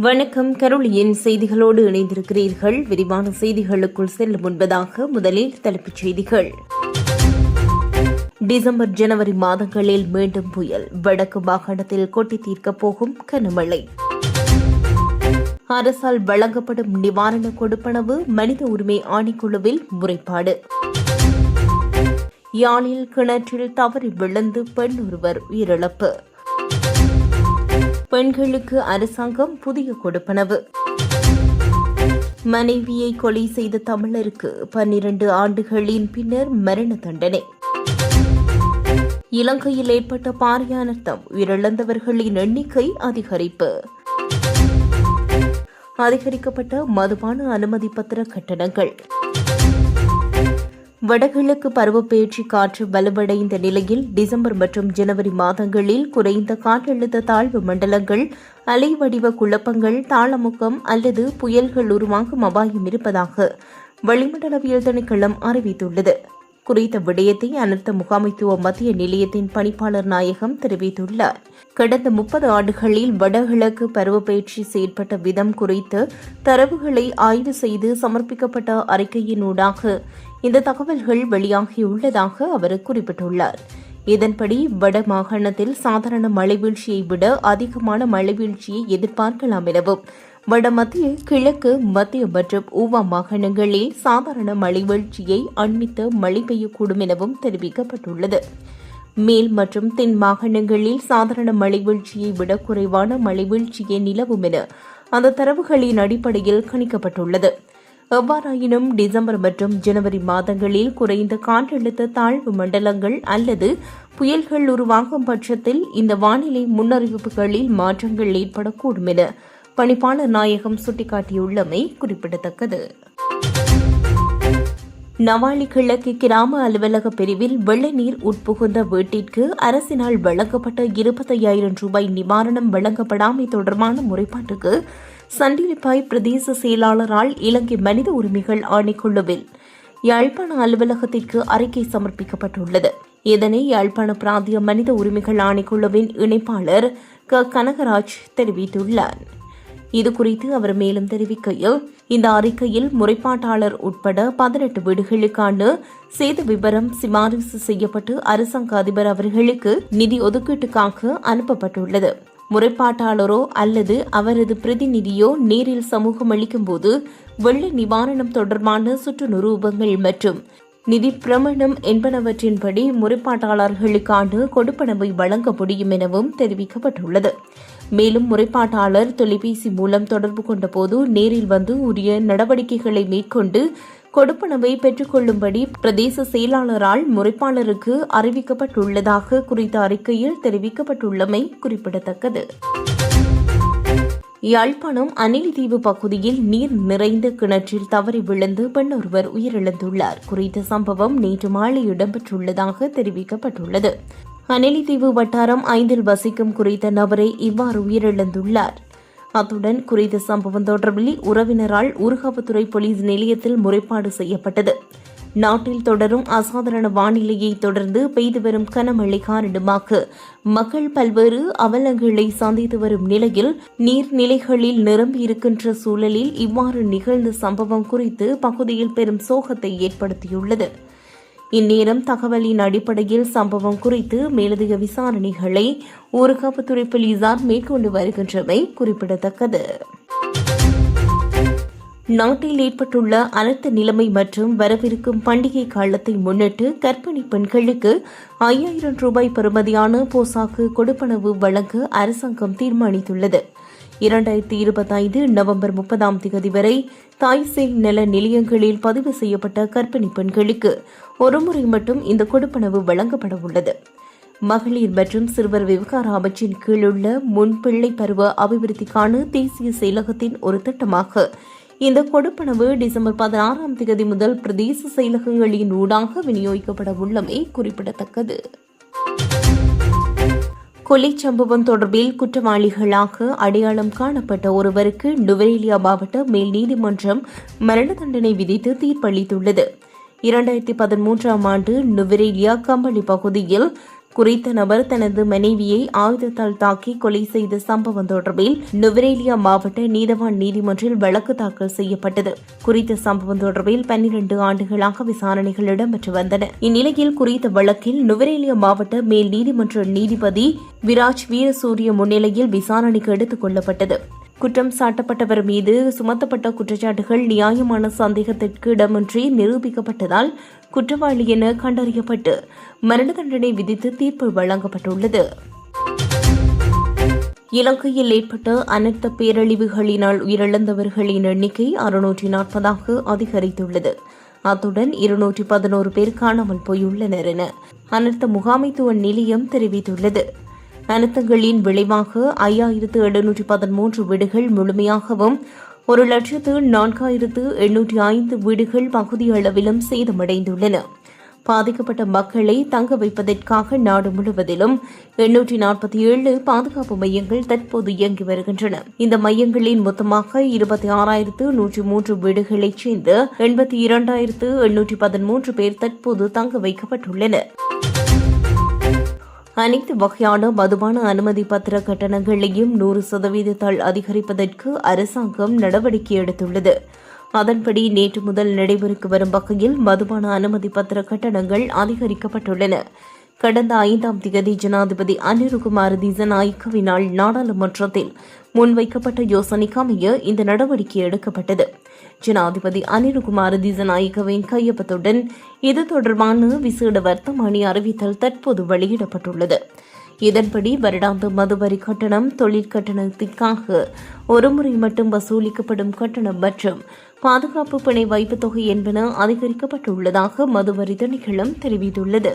வணக்கம். கருளியின் செய்திகளோடு இணைந்திருக்கிறீர்கள். விரிவான செய்திகளுக்குள் செல்லும் முன்பதாக முதலில் தலைப்புச் செய்திகள். டிசம்பர் ஜனவரி மாதங்களில் மீண்டும் புயல். வடக்கு மாகாணத்தில் கொட்டி தீர்க்கப் போகும் கனமழை. அரசால் வழங்கப்படும் நிவாரண கொடுப்பனவு மனித உரிமை ஆணைக்குழுவில் முறைப்பாடு. யாழில் கிணற்றில் தவறி விழுந்து பெண் ஒருவர் உயிரிழப்பு. பெண்களுக்கு அரசாங்கம் புதிய கொடுப்பனவு. மனைவியை கொலை செய்த தமிழருக்கு பன்னிரண்டு ஆண்டுகளின் பின்னர் மரண தண்டனை. இலங்கையில் ஏற்பட்ட பாரியானர்த்தம் உயிரிழந்தவர்களின் எண்ணிக்கை அதிகரிப்பு. அதிகரிக்கப்பட்ட மதுபான அனுமதி பத்திர கட்டணங்கள். வடகிழக்கு பருவப்பெயர்ச்சி காற்று வலுவடைந்த நிலையில் டிசம்பர் மற்றும் ஜனவரி மாதங்களில் குறைந்த காற்றழுத்த தாழ்வு மண்டலங்கள் அலைவடிவ குழப்பங்கள் தாளமுக்கம் அல்லது புயல்கள் உருவாகும் அபாயம் இருப்பதாக வளிமண்டலவியல் திணைக்களம் அறிவித்துள்ளது. குறித்த விடயத்தை அனர்த்த முகாமைத்துவ மத்திய நிலையத்தின் பணிப்பாளர் நாயகம் தெரிவித்துள்ளார். கடந்த முப்பது ஆண்டுகளில் வடகிழக்கு பருவப்பயிற்சி செயற்பட்ட விதம் குறித்து தரவுகளை ஆய்வு செய்து சமர்ப்பிக்கப்பட்ட அறிக்கையினூடாக இந்த தகவல்கள் வெளியாகியுள்ளதாக அவர் குறிப்பிட்டுள்ளார். இதன்படி வட மாகாணத்தில் சாதாரண மழைவீழ்ச்சியை விட அதிகமான மழைவீழ்ச்சியை எதிர்பார்க்கலாம் எனவும் வடமத்திய கிழக்கு மத்திய மற்றும் ஊவா மாகாணங்களில் சாதாரண மழைவீழ்ச்சியை அண்மித்து மழை பெய்யக்கூடும் எனவும் தெரிவிக்கப்பட்டுள்ளது. மேல் மற்றும் தென் மாகாணங்களில் சாதாரண மழை வீழ்ச்சியை விட குறைவான மழை வீழ்ச்சியே நிலவும் என அந்த தரவுகளின் அடிப்படையில் கணிக்கப்பட்டுள்ளது. எவ்வாறாயினும் டிசம்பர் மற்றும் ஜனவரி மாதங்களில் குறைந்த காற்றழுத்த தாழ்வு மண்டலங்கள் அல்லது புயல்கள் உருவாகும் பட்சத்தில் இந்த வானிலை முன்னறிவிப்புகளில் மாற்றங்கள் ஏற்படக்கூடும் என பணிப்பாளர் நாயகம் சுட்டிக்காட்டியுள்ளமை குறிப்பிடத்தக்கது. நவாலி கிழக்கு கிராம அலுவலக பிரிவில் வெள்ள நீர் உட்புகுந்த வீட்டிற்கு அரசினால் வழங்கப்பட்ட இருபத்தையாயிரம் ரூபாய் நிவாரணம் வழங்கப்படாமை தொடர்பான முறைப்பாட்டுக்கு சண்டிலிப்பாய் பிரதேச செயலாளரால் இலங்கை மனித உரிமைகள் ஆணைக்குழுவில் யாழ்ப்பாண அலுவலகத்திற்கு அறிக்கை சமர்ப்பிக்கப்பட்டுள்ளது. இதனை யாழ்ப்பாண பிராந்திய மனித உரிமைகள் ஆணைக்குழுவின் இணைப்பாளர் க. கனகராஜ் தெரிவித்துள்ளார். இதுகுறித்து அவர் மேலும் தெரிவிக்கையில் இந்த அறிக்கையில் முறைப்பாட்டாளர் உட்பட பதினெட்டு வீடுகளுக்கான சேத விவரம் சிபாரிசு செய்யப்பட்டு அரசாங்க அதிபர் அவர்களுக்கு நிதி ஒதுக்கீட்டுக்காக அனுப்பப்பட்டுள்ளது. முறைப்பாட்டாளரோ அல்லது அவரது பிரதிநிதியோ நேரில் சமூகம் அளிக்கும்போது வெள்ள நிவாரணம் தொடர்பான சுற்றுநுரூபங்கள் மற்றும் நிதி பிரமணம் என்பனவற்றின்படி முறைப்பாட்டாளர்களுக்கான கொடுப்பனவை வழங்க முடியும் எனவும் தெரிவிக்கப்பட்டுள்ளது. மேலும் முறைப்பாட்டாளர் தொலைபேசி மூலம் தொடர்பு கொண்டபோது நேரில் வந்து உரிய நடவடிக்கைகளை மேற்கொண்டு கொடுப்பனவை பெற்றுக்கொள்ளும்படி பிரதேச செயலாளரால் முறைப்பாளருக்கு அறிவிக்கப்பட்டுள்ளதாக குறித்த அறிக்கையில் தெரிவிக்கப்பட்டுள்ளமை குறிப்பிடத்தக்கது. யாழ்ப்பாணம் அணில்தீவு பகுதியில் நீர் நிறைந்த கிணற்றில் தவறி விழுந்து பெண் ஒருவர் உயிரிழந்துள்ளார். குறித்த சம்பவம் நேற்று மாலை இடம்பெற்றுள்ளதாக தெரிவிக்கப்பட்டுள்ளது. அனலித்தீவு வட்டாரம் ஐந்தில் வசிக்கும் குறித்த நபரை இவ்வாறு உயிரிழந்துள்ளார். அத்துடன் குறித்த சம்பவம் தொடர்பில் உறவினரால் ஊர்காவத்துறை போலீஸ் நிலையத்தில் முறைப்பாடு செய்யப்பட்டது. நாட்டில் தொடரும் அசாதாரண வானிலையை தொடர்ந்து பெய்து வரும் கனமழை காரணமாக மக்கள் பல்வேறு அவலங்களை சந்தித்து வரும் நிலையில் நீர்நிலைகளில் நிரம்பியிருக்கின்ற சூழலில் இவ்வாறு நிகழ்ந்த சம்பவம் குறித்து பகுதியில் பெரும் சோகத்தை ஏற்படுத்தியுள்ளது. இந்நேரம் தகவலின் அடிப்படையில் சம்பவம் குறித்து மேலதிக விசாரணைகளை ஊரகாப்புத்துறை போலீசார் மேற்கொண்டு வருகின்றமை குறிப்பிடத்தக்கது. நாட்டில் ஏற்பட்டுள்ள அனைத்து நிலைமை மற்றும் வரவிருக்கும் பண்டிகை காலத்தை முன்னிட்டு கர்ப்பிணி பெண்களுக்கு ஐயாயிரம் ரூபாய் பெறுமதியான போசாக்கு கொடுப்பனவு வழங்க அரசாங்கம் தீர்மானித்துள்ளது. இரண்டாயிரத்தி இருபத்தைந்து நவம்பர் முப்பதாம் தேதி வரை தாய்சேல் நல நிலையங்களில் பதிவு செய்யப்பட்ட கர்ப்பிணி பெண்களுக்கு ஒருமுறை மட்டும் இந்த கொடுப்பனவு வழங்கப்பட உள்ளது. மகளிர் மற்றும் சிறுவர் விவகார அமைச்சின் கீழுள்ள முன்பிள்ளை பருவ அபிவிருத்திக்கான தேசிய செயலகத்தின் ஒரு திட்டமாக இந்த கொடுப்பனவு டிசம்பர் பதினாறாம் தேதி முதல் பிரதேச செயலகங்களின் ஊடாக விநியோகிக்கப்பட உள்ளமை குறிப்பிடத்தக்கது. கொலை சம்பவம் தொடர்பில் குற்றவாளிகளாக அடையாளம் காணப்பட்ட ஒருவருக்கு நுவரேலியா மாவட்ட மேல் நீதிமன்றம் மரண தண்டனை விதித்து தீர்ப்பளித்துள்ளது. இரண்டாயிரத்தி பதிமூன்றாம் ஆண்டு நுவரேலியா கம்பளி பகுதியில் குறித்த நபர் தனது மனைவியை ஆயுதத்தால் தாக்கி கொலை செய்த சம்பவம் தொடர்பில் நுவரேலியா மாவட்ட நீதவான் நீதிமன்றில் வழக்கு தாக்கல் செய்யப்பட்டது. குறித்த சம்பவம் தொடர்பில் பன்னிரண்டு ஆண்டுகளாக விசாரணைகள் இடம்பெற்று வந்தன. இந்நிலையில் குறித்த வழக்கில் நுவரேலியா மாவட்ட மேல் நீதிமன்ற நீதிபதி விராஜ் வீரசூரிய முன்னிலையில் விசாரணைக்கு எடுத்துக் கொள்ளப்பட்டது. குற்றம் சாட்டப்பட்டவர் மீது சுமத்தப்பட்ட குற்றச்சாட்டுகள் நியாயமான சந்தேகத்திற்கு இடமின்றி நிரூபிக்கப்பட்டதால் குற்றவாளி என கண்டறியப்பட்டு மரண தண்டனை விதித்து தீர்ப்பு வழங்கப்பட்டுள்ளது. இலங்கையில் ஏற்பட்ட அனர்த்த பேரழிவுகளினால் உயிரிழந்தவர்களின் எண்ணிக்கை அறுநூற்றி நாற்பதாக அதிகரித்துள்ளது. அத்துடன் இருநூற்றி பதினோரு பேர் காணாமல் போயுள்ளனர் என அனர்த்த முகாமைத்துவ நிலையம் தெரிவித்துள்ளது. அனர்த்தங்களின் விளைவாக ஐயாயிரத்து எழுநூற்றி பதிமூன்று வீடுகள் முழுமையாகவும் ஒரு லட்சத்து நான்காயிரத்து எண்ணூற்றி ஐந்து வீடுகள் பகுதி அளவிலும் சேதமடைந்துள்ளன. பாதிக்கப்பட்ட மக்களை தங்க வைப்பதற்காக நாடு முழுவதிலும் எண்ணூற்றி நாற்பத்தி ஏழு பாதுகாப்பு மையங்கள் தற்போது இயங்கி வருகின்றன. இந்த மையங்களில் மொத்தமாக இருபத்தி ஆறாயிரத்து நூற்றி மூன்று வீடுகளைச் சேர்ந்து எண்பத்தி இரண்டாயிரத்து எண்ணூற்றி பதிமூன்று பேர் தற்போது தங்க வைக்கப்பட்டுள்ளனர். அனைத்து வகையான மதுபான அனுமதி பத்திர கட்டணங்களையும் நூறு சதவீதத்தால் அதிகரிப்பதற்கு அரசாங்கம் நடவடிக்கை எடுத்துள்ளது. அதன்படி நேற்று முதல் நடைமுறைக்கு வரும் வகையில் மதுபான அனுமதி பத்திர கட்டணங்கள் அதிகரிக்கப்பட்டுள்ளன. கடந்த ஐந்தாம் திகதி ஜனாதிபதி அனிருகுமார் திசநாயக்கவினால் நாடாளுமன்றத்தில் முன்வைக்கப்பட்ட யோசனைக்கு அமைய இந்த நடவடிக்கை எடுக்கப்பட்டது. ஜனாதிபதி அனிருகுமார் திசநாயக்கவின் கையொப்பத்துடன் இது தொடர்பான விசேட வர்த்தமானி அறிவித்தல் தற்போது வெளியிடப்பட்டுள்ளது. இதன்படி வருடாந்த மதுவரி கட்டணம் தொழில் கட்டணத்திற்காக ஒருமுறை மட்டும் வசூலிக்கப்படும் கட்டணம் மற்றும் பாதுகாப்பு பிணை வைப்பு தொகை என்பன அதிகரிக்கப்பட்டுள்ளதாக மதுவரி திணைக்களம் தெரிவித்துள்ளது.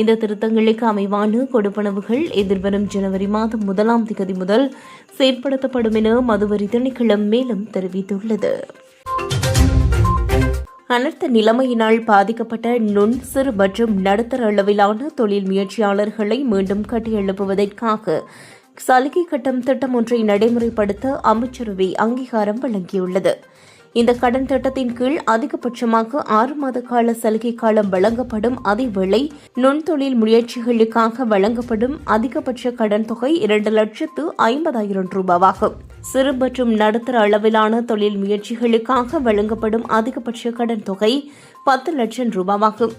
இந்த திருத்தங்களுக்கு அமைவான கொடுப்பனவுகள் எதிர்வரும் ஜனவரி மாதம் முதலாம் தேதி முதல் செயற்படுத்தப்படும் என மதுவரி திணைக்களம் மேலும் தெரிவித்துள்ளது. அனர்த்த நிலைமையினால் பாதிக்கப்பட்ட நுண் சிறு மற்றும் நடுத்தர அளவிலான தொழில் முயற்சியாளர்களை மீண்டும் கட்டியெழுப்புவதற்காக சலுகை கட்டம் திட்டம் ஒன்றை நடைமுறைப்படுத்த அமைச்சரவை அங்கீகாரம் வழங்கியுள்ளது. இந்த கடன் திட்டத்தின் கீழ் அதிகபட்சமாக ஆறு மாத கால சலுகை காலம் வழங்கப்படும். அதேவேளை நுண்தொழில் முயற்சிகளுக்காக வழங்கப்படும் அதிகபட்ச கடன் தொகை இரண்டு லட்சத்து ஐம்பதாயிரம் ரூபாவாகும். சிறு மற்றும் நடுத்தர அளவிலான தொழில் முயற்சிகளுக்காக வழங்கப்படும் அதிகபட்ச கடன் தொகை பத்து லட்சம் ரூபாவாகும்.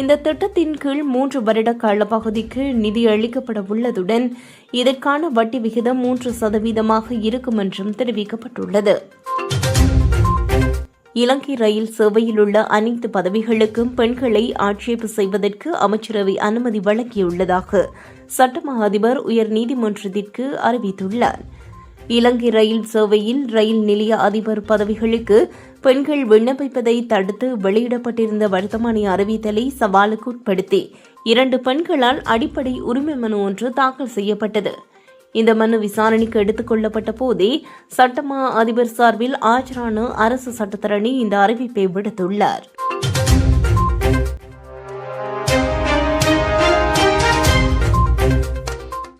இந்த திட்டத்தின் கீழ் மூன்று வருட காலப்பகுதிக்கு நிதி அளிக்கப்பட உள்ளதுடன் இதற்கான வட்டி விகிதம் மூன்று சதவீதமாக இருக்கும் என்றும் தெரிவிக்கப்பட்டுள்ளது. இலங்கை ரயில் சேவையில் உள்ள அனைத்து பதவிகளுக்கும் பெண்களை ஆட்சேபு செய்வதற்கு அமைச்சரவை அனுமதி வழங்கியுள்ளதாக சட்டமா அதிபர் உயர் நீதிமன்றத்திற்கு அறிவித்துள்ளார். இலங்கை ரயில் சேவையில் ரயில் நிலைய அதிபர் பதவிகளுக்கு பெண்கள் விண்ணப்பிப்பதை தடுத்து வெளியிடப்பட்டிருந்த வர்த்தமானி அறிவித்தலை சவாலுக்கு உட்படுத்தி இரண்டு பெண்களால் அடிப்படை உரிமை மனு ஒன்று தாக்கல் செய்யப்பட்டது. இந்த மனு விசாரணைக்கு எடுத்துக்கொள்ளப்பட்ட போதே சட்டமா அதிபர் சார்பில் ஆஜரான அரசு சட்டத்தரணி இந்த அறிவிப்பை விடுத்துள்ளார்.